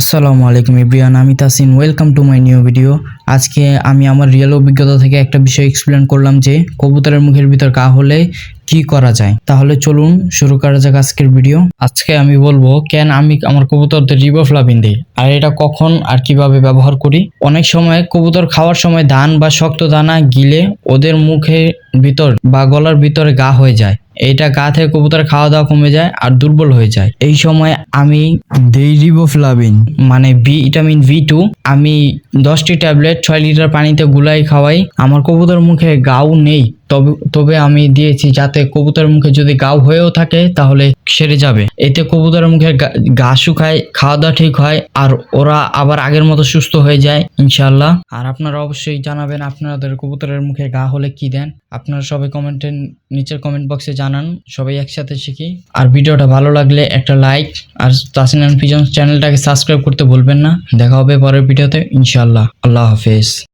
আসসালামু আলাইকুম এভরিওয়ান, আমি Tasin welcome to my new video আজকে আমি আমার রিয়েল অভিজ্ঞতা থেকে একটা বিষয় এক্সপ্লেন করলাম যে কবুতরের মুখের ভিতর গা হলে কি করা যায়। তাহলে চলুন শুরু করা যাক আজকের ভিডিও আজকে আমি বলব, কেন আমি আমার কবুতরদের রিবোফ্লাভিন দিই? আর এটা কখন আর কীভাবে ব্যবহার করি? অনেক সময় কবুতর খাওয়ার সময় ধান বা শক্ত দানা গিলে ওদের মুখের ভিতর বা গলার ভিতরে গা হয়ে যায়। এইটা গা থেকে কবুতর খাওয়া দাওয়া কমে যায় আর দুর্বল হয়ে যায়। এই সময় আমি দেই রিবোফ্লাভিন মানে ভিটামিন ভি টু আমি দশটি ট্যাবলেট ছয় লিটার পানিতে গুলাই খাওয়াই। আমার কবুতর মুখে গাও নেই। তবে তবে আমি দিয়েছি যাতে কবুতরের মুখে যদি গাও হয়েও থাকে, তাহলে সেরে যাবে। এতে কবুতরের মুখে গা- শুকায় খাওয়া দাওয়া ঠিক হয়, আর ওরা আবার আগের মতো সুস্থ হয়ে যায় ইনশাল্লাহ আর আপনারা অবশ্যই জানাবেন আপনাদের কবুতরের মুখে গা হলে কি দেন। আপনারা সবাই কমেন্টের নিচের কমেন্ট বক্সে জানান, সবাই একসাথে শিখি। আর ভিডিওটা ভালো লাগলে একটা লাইক, আর তাসিন চ্যানেলটাকে সাবস্ক্রাইব করতে ভুলবেন না। দেখা হবে পরের ভিডিওতে ইনশাল্লাহ আল্লাহ হাফেজ।